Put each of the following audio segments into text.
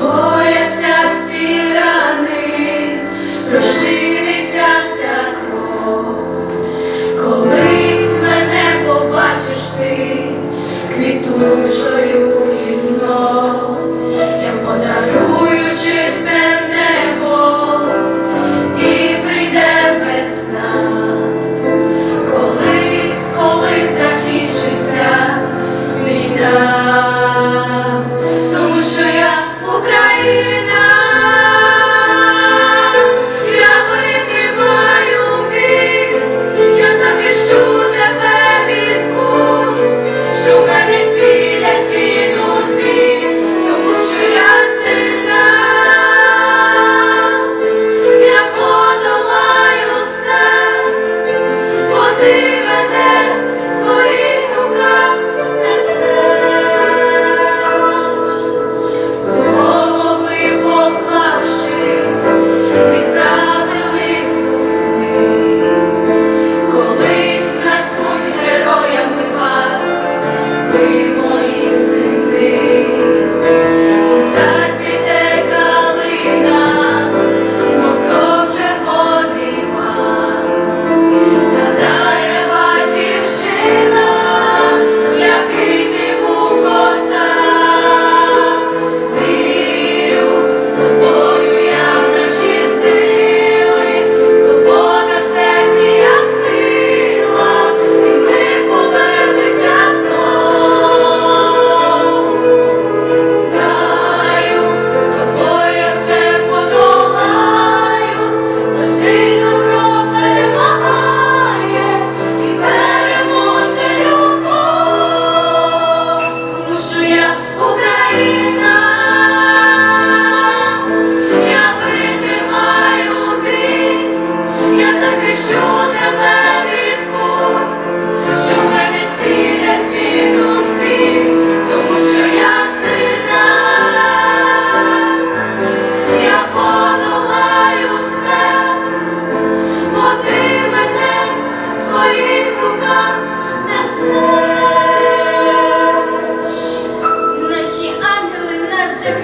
Oh. Україна,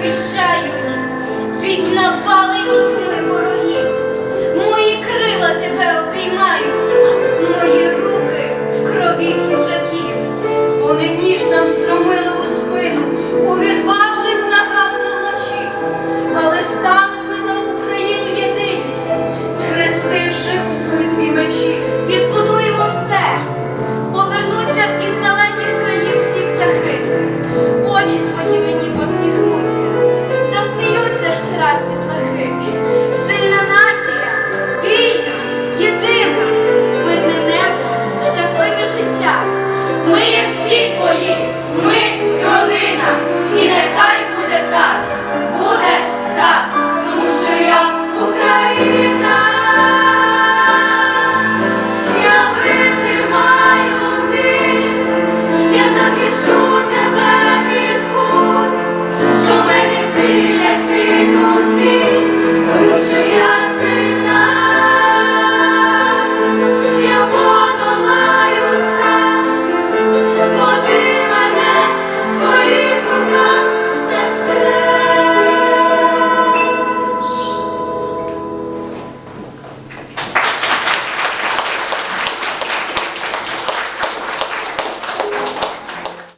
захищають від навали і тьми тебе обіймають, мої руки в крові чужаків. Вони ніж нам струмили у спину, увірвавшись на каплю вночі, але стали ми за Україну єдині, схрестивши у битві мечі.